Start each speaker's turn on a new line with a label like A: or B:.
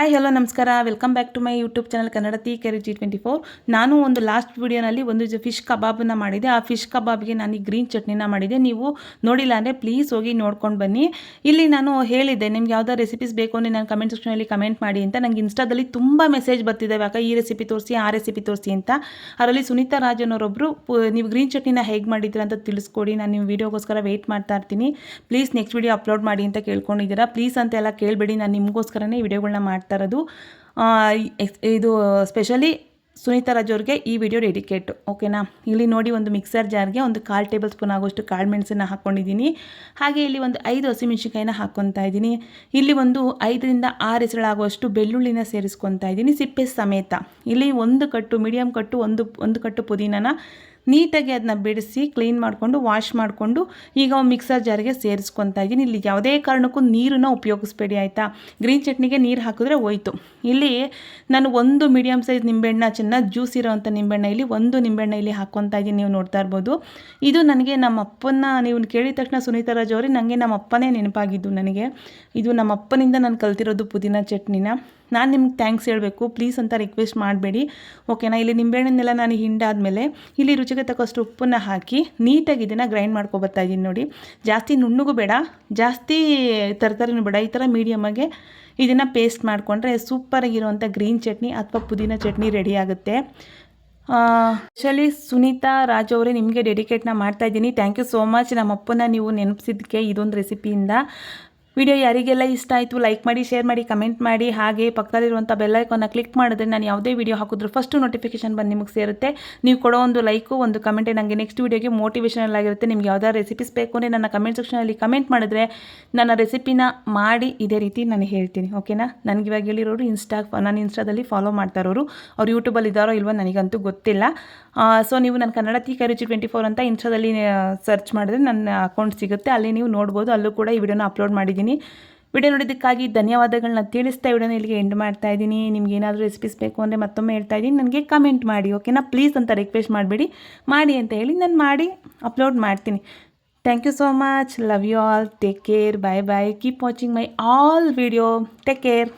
A: Hi hello ನಮಸ್ಕಾರ. Welcome back to my YouTube channel Kannada ತಿ ಕೆರಿ ಜಿ ಟ್ವೆಂಟಿ ಫೋರ್ ನಾನು ಒಂದು ಲಾಸ್ಟ್ ವೀಡಿಯೋನಲ್ಲಿ ಒಂದು ಫಿಶ್ ಕಬಾಬನ್ನು ಮಾಡಿದೆ ಆ ಫಿಶ್ ಕಬಾಬ್ಗೆ ನಾನು ಈ ಗ್ರೀನ್ ಚಟ್ನಿನ ಮಾಡಿದೆ ನೀವು ನೋಡಿಲ್ಲ ಅಂದರೆ ಪ್ಲೀಸ್ ಹೋಗಿ ನೋಡ್ಕೊಂಡು ಬನ್ನಿ. ಇಲ್ಲಿ ನಾನು ಹೇಳಿದ್ದೆ, ನಿಮ್ಗೆ ಯಾವುದೋ ರೆಸಿಪೀಸ್ ಬೇಕು ಅಂದರೆ ನಾನು ಕಮೆಂಟ್ ಸೆಕ್ಷನಲ್ಲಿ ಕಮೆಂಟ್ ಮಾಡಿ ಅಂತ. ನಂಗೆ ಇನ್ಸ್ಟಾದಲ್ಲಿ ತುಂಬ ಮೆಸೇಜ್ ಬರ್ತಿದ್ದಾವೆ ಅಕ್ಕ ಈ ರೆಸಿಪಿ ತೋರಿಸಿ, ಆ ರೆಸಿಪಿ ತೋರಿಸಿ ಅಂತ. ಅದರಲ್ಲಿ ಸುನೀತಾ ರಾಜನವರೊಬ್ಬರು ನೀವು ಗ್ರೀನ್ ಚಟ್ನಿನ ಹೇಗೆ ಮಾಡಿದ್ದೀರಾ ಅಂತ ತಿಳಿಸ್ಕೊಡಿ. ನಾನು ನಿಮ್ಮ ವೀಡಿಯೋಗೋಸ್ಕರ ವೆಯ್ಟ್ ಮಾಡ್ತಾ ಇರ್ತೀನಿ. ಪ್ಲೀಸ್ ನೆಕ್ಸ್ಟ್ ವೀಡಿಯೋ ಅಪ್ಲೋಡ್ ಮಾಡಿ ಅಂತ ಕೇಳ್ಕೊಂಡಿದ್ದೀರಾ. ಪ್ಲೀಸ್ ಅಂತೆಲ್ಲ ಕೇಳಬೇಡಿ. ನಾನು ನಿಮಗೋಸ್ಕರನೇ ವಿಡಿಯೋಗಳನ್ನ ಮಾಡ್ತಾ ಇರೋದು ಇದು ಸ್ಪೆಷಲಿ ಸುನೀತಾ ರಾಜ್ ಅವ್ರಿಗೆ ಈ ವಿಡಿಯೋ ಡೆಡಿಕೇಟ್ ಓಕೆನಾ ಇಲ್ಲಿ ನೋಡಿ ಒಂದು ಮಿಕ್ಸರ್ ಜಾರ್ಗೆ ಒಂದು ಕಾಲು ಟೇಬಲ್ ಸ್ಪೂನ್ ಆಗೋಷ್ಟು ಕಾಳು ಮೆಣಸನ್ನು ಹಾಕ್ಕೊಂಡಿದ್ದೀನಿ ಹಾಗೆ ಇಲ್ಲಿ ಒಂದು ಐದು ಹಸಿಮೆಣ್ಸಿನ್ಕಾಯಿನ ಹಾಕ್ಕೊತಾ ಇದ್ದೀನಿ. ಇಲ್ಲಿ ಒಂದು ಐದರಿಂದ ಆರು ಹೆಸರಾಗುವಷ್ಟು ಬೆಳ್ಳುಳ್ಳಿನ ಸೇರಿಸ್ಕೊತಾ ಇದ್ದೀನಿ, ಸಿಪ್ಪೆ ಸಮೇತ. ಇಲ್ಲಿ ಒಂದು ಕಟ್ಟು ಮೀಡಿಯಮ್ ಕಟ್ಟು, ಒಂದು ಒಂದು ಕಟ್ಟು ಪುದೀನನ ನೀಟಾಗಿ ಅದನ್ನ ಬಿಡಿಸಿ ಕ್ಲೀನ್ ಮಾಡಿಕೊಂಡು ವಾಶ್ ಮಾಡಿಕೊಂಡು ಈಗ ಮಿಕ್ಸರ್ ಜಾರಿಗೆ ಸೇರಿಸ್ಕೊತಾ ಇದ್ದೀನಿ. ಇಲ್ಲಿ ಯಾವುದೇ ಕಾರಣಕ್ಕೂ ನೀರನ್ನು ಉಪಯೋಗಿಸ್ಬೇಡಿ, ಆಯಿತಾ? ಗ್ರೀನ್ ಚಟ್ನಿಗೆ ನೀರು ಹಾಕಿದ್ರೆ ಹೋಯ್ತು. ಇಲ್ಲಿ ನಾನು ಒಂದು ಮೀಡಿಯಮ್ ಸೈಜ್ ನಿಂಬೆಹಣ್ಣ, ಚೆನ್ನಾಗಿ ಜ್ಯೂಸ್ ಇರೋವಂಥ ನಿಂಬೆಹಣ್ಣ ಇಲ್ಲಿ ಒಂದು ನಿಂಬೆಹಣ್ಣ ಇಲ್ಲಿ ಹಾಕ್ಕೊತಾ ಇದ್ದೀನಿ ನೀವು ನೋಡ್ತಾ ಇರ್ಬೋದು. ಇದು ನನಗೆ ನಮ್ಮ ಅಪ್ಪನ ನೀವು ಕೇಳಿದ ತಕ್ಷಣ ಸುನೀತಾ ರಾಜ್ ಅವರೇ ನನಗೆ ನಮ್ಮ ಅಪ್ಪನೇ ನೆನಪಾಗಿದ್ದು ನನಗೆ. ಇದು ನಮ್ಮ ಅಪ್ಪನಿಂದ ನಾನು ಕಲ್ತಿರೋದು ಪುದೀನ ಚಟ್ನಿನ. ನಾನು ನಿಮ್ಗೆ ಥ್ಯಾಂಕ್ಸ್ ಹೇಳಬೇಕು. ಪ್ಲೀಸ್ ಅಂತ ರಿಕ್ವೆಸ್ಟ್ ಮಾಡಬೇಡಿ. ಓಕೆನಾ ಇಲ್ಲಿ ನಿಂಬೆಹಣ್ಣನ್ನೆಲ್ಲ ನಾನು ಹಿಂಡಾದಮೇಲೆ ಇಲ್ಲಿ ರುಚಿಗೆ ತಕ್ಕಷ್ಟು ಉಪ್ಪನ್ನು ಹಾಕಿ ನೀಟಾಗಿ ಇದನ್ನು ಗ್ರೈಂಡ್ ಮಾಡ್ಕೊಬರ್ತಾ ಇದ್ದೀನಿ ನೋಡಿ. ಜಾಸ್ತಿ ನುಣ್ಣಗೂ ಬೇಡ, ಜಾಸ್ತಿ ತರಕಾರಿನೂ ಬೇಡ, ಈ ಥರ ಮೀಡಿಯಮಾಗೆ ಇದನ್ನು ಪೇಸ್ಟ್ ಮಾಡಿಕೊಂಡ್ರೆ ಸೂಪರಾಗಿರುವಂಥ ಗ್ರೀನ್ ಚಟ್ನಿ ಅಥವಾ ಪುದೀನ ಚಟ್ನಿ ರೆಡಿ ಆಗುತ್ತೆ. ಆ್ಯಕ್ಚುಲಿ ಸುನೀತಾ, ರಾಜ್ ಅವರೇ ನಿಮಗೆ ಡೆಡಿಕೇಟ್ನ ಮಾಡ್ತಾ ಇದ್ದೀನಿ. ಥ್ಯಾಂಕ್ ಯು ಸೋ ಮಚ್ ನಮ್ಮ ಅಪ್ಪನ ನೀವು ನೆನಪಿಸಿದ್ದಕ್ಕೆ ಇದೊಂದು ರೆಸಿಪಿಯಿಂದ ವಿಡಿಯೋ ಯಾರಿಗೆಲ್ಲ ಇಷ್ಟ ಆಯಿತು ಲೈಕ್ ಮಾಡಿ ಶೇರ್ ಮಾಡಿ ಕಮೆಂಟ್ ಮಾಡಿ, ಹಾಗೆ ಪಕ್ಕದಲ್ಲಿರುವಂಥ ಬೆಲ್ಲೈಕನ್ನ ಕ್ಲಿಕ್ ಮಾಡಿದ್ರೆ ನಾನು ಯಾವುದೇ ವಿಡಿಯೋ ಹಾಕಿದ್ರು ಫಸ್ಟು ನೋಟಿಫಿಕೇಶನ್ ಬಂದು ನಿಮಗೆ ಸೇರುತ್ತೆ. ನೀವು ಕೊಡೋ ಒಂದು ಲೈಕು ಒಂದು ಕಮೆಂಟೇ ನನಗೆ ನೆಕ್ಸ್ಟ್ ವೀಡಿಯೋಗೆ ಮೋಟಿವೇಶನಲ್ ಆಗಿರುತ್ತೆ. ನಿಮ್ಗೆ ಯಾವ್ದಾದ್ರು ರೆಸಿಪೀಸ್ ಬೇಕು ಅಂದರೆ ನನ್ನ ಕಮೆಂಟ್ ಸೆಕ್ಷನಲ್ಲಿ ಕಮೆಂಟ್ ಮಾಡಿದ್ರೆ ನನ್ನ ರೆಸಿಪಿನ ಮಾಡಿ ಇದೇ ರೀತಿ ನಾನು ಹೇಳ್ತೀನಿ ಓಕೆನಾ ನನಗೆ ಇವಾಗ ಹೇಳಿರೋರು ಇನ್ಸ್ಟಾ ನಾನು ಇನ್ಸ್ಟಾದಲ್ಲಿ ಫಾಲೋ ಮಾಡ್ತಾ ಇರೋರು. ಅವ್ರು ಯೂಟ್ಯೂಬಲ್ಲಿ ಇದ್ದಾರೋ ಇಲ್ವೋ ನನಗಂತೂ ಗೊತ್ತಿಲ್ಲ. ಸೊ ನೀವು ನನ್ನ ಕನ್ನಡ ತೀ ಕರಿಚಿ ಟ್ವೆಂಟಿ ಫೋರ್ ಅಂತ ಇನ್ಸ್ಟಾದಲ್ಲಿ ಸರ್ಚ್ ಮಾಡಿದ್ರೆ ನನ್ನ ಅಕೌಂಟ್ ಸಿಗುತ್ತೆ. ಅಲ್ಲಿ ನೀವು ನೋಡ್ಬೋದು, ಅಲ್ಲೂ ಕೂಡ ಈ ವಿಡಿಯೋನ ಅಪ್ಲೋಡ್ ಮಾಡಿದ್ದೀನಿ. ವಿಡಿಯೋ ನೋಡಿದ್ದಕ್ಕಾಗಿ ಧನ್ಯವಾದಗಳನ್ನ ತಿಳಿಸ್ತಾ ವಿಡಿಯೋನ ಇಲ್ಲಿಗೆ ಎಂಡ್ ಮಾಡ್ತಾ ಇದ್ದೀನಿ. ನಿಮ್ಗೆ ಏನಾದರೂ ರೆಸಿಪೀಸ್ ಬೇಕು ಅಂದರೆ ಮತ್ತೊಮ್ಮೆ ಹೇಳ್ತಾ ಇದ್ದೀನಿ. ನನಗೆ ಕಮೆಂಟ್ ಮಾಡಿ ಓಕೆನಾ ಪ್ಲೀಸ್ ಅಂತ ರಿಕ್ವೆಸ್ಟ್ ಮಾಡಬೇಡಿ. ಮಾಡಿ ಅಂತ ಹೇಳಿ ನಾನು ಮಾಡಿ ಅಪ್ಲೋಡ್ ಮಾಡ್ತೀನಿ. Thank you so much love you all take care bye bye keep watching my all video take care